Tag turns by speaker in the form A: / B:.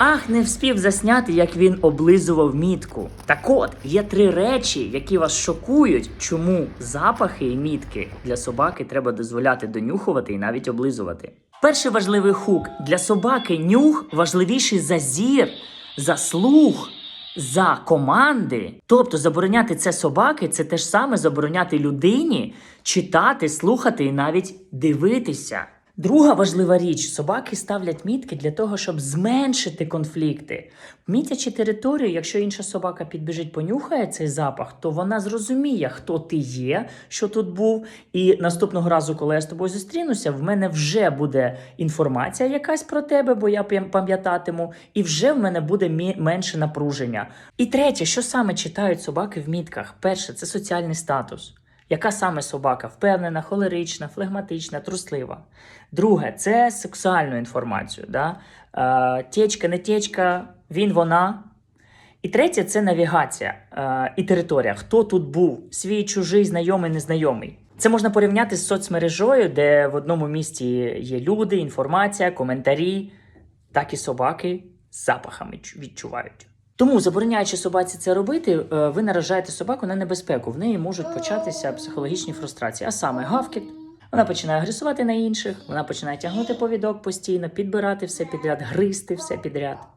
A: Ах, не вспів засняти, як він облизував мітку. Так от, є три речі, які вас шокують, чому запахи і мітки для собаки треба дозволяти донюхувати і навіть облизувати. Перший важливий хук для собаки нюх важливіший за зір, за слух. За команди, тобто забороняти це собаки, це те ж саме забороняти людині читати, слухати і навіть дивитися. Друга важлива річ: собаки ставлять мітки для того, щоб зменшити конфлікти. Мітячи територію, якщо інша собака підбіжить, понюхає цей запах, то вона зрозуміє, хто ти є, що тут був. І наступного разу, коли я з тобою зустрінуся, в мене вже буде інформація якась про тебе, бо я пам- пам'ятатиму, і вже в мене буде менше напруження. І третє, що саме читають собаки в мітках? Перше, це соціальний статус. Яка саме собака? Впевнена, холерична, флегматична, труслива. Друге, це сексуальну інформацію. Да? Е, течка, не течка, він, вона. І третє це навігація е, і територія. Хто тут був? Свій, чужий, знайомий, незнайомий. Це можна порівняти з соцмережою, де в одному місці є люди, інформація, коментарі, так і собаки з запахами відчувають. Тому, забороняючи собаці це робити, е, ви наражаєте собаку на небезпеку. В неї можуть початися психологічні фрустрації, а саме гавкіт. Вона починає агресувати на інших, вона починає тягнути повідок постійно, підбирати все підряд, гризти все підряд.